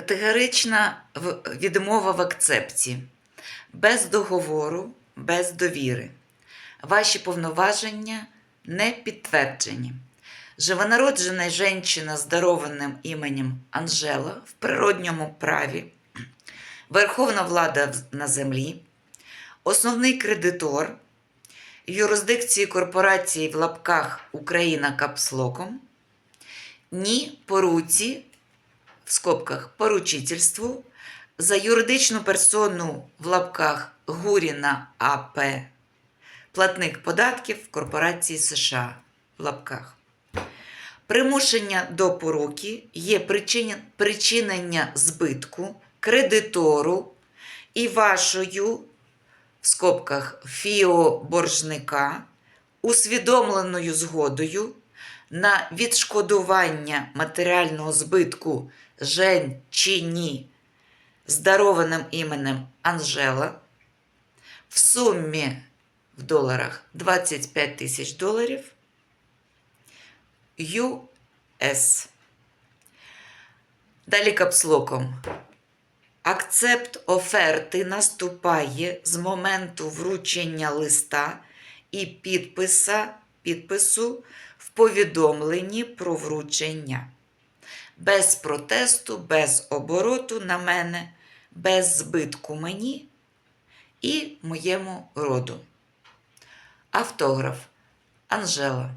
Категорична відмова в акцепті. Без договору, без довіри. Ваші повноваження не підтверджені. Живонароджена жінка з дарованим іменем Анжела в природньому праві, верховна влада на землі, основний кредитор, юрисдикції корпорації в лапках Україна капслоком, ні поруці в скобках поручительству за юридичну персону в лапках Гуріна АП, платник податків корпорації США в лапках. Примушення до поруки є причинення збитку кредитору і вашою в скобках фіо-боржника усвідомленою згодою на відшкодування матеріального збитку женщині з дарованим іменем Анжела в сумі в доларах 25 тисяч доларів US. Далі капслоком. Акцепт оферти наступає з моменту вручення листа і підписа, підпису повідомленні про вручення. Без протесту, без обороту на мене, без збитку мені і моєму роду. Автограф Анжела.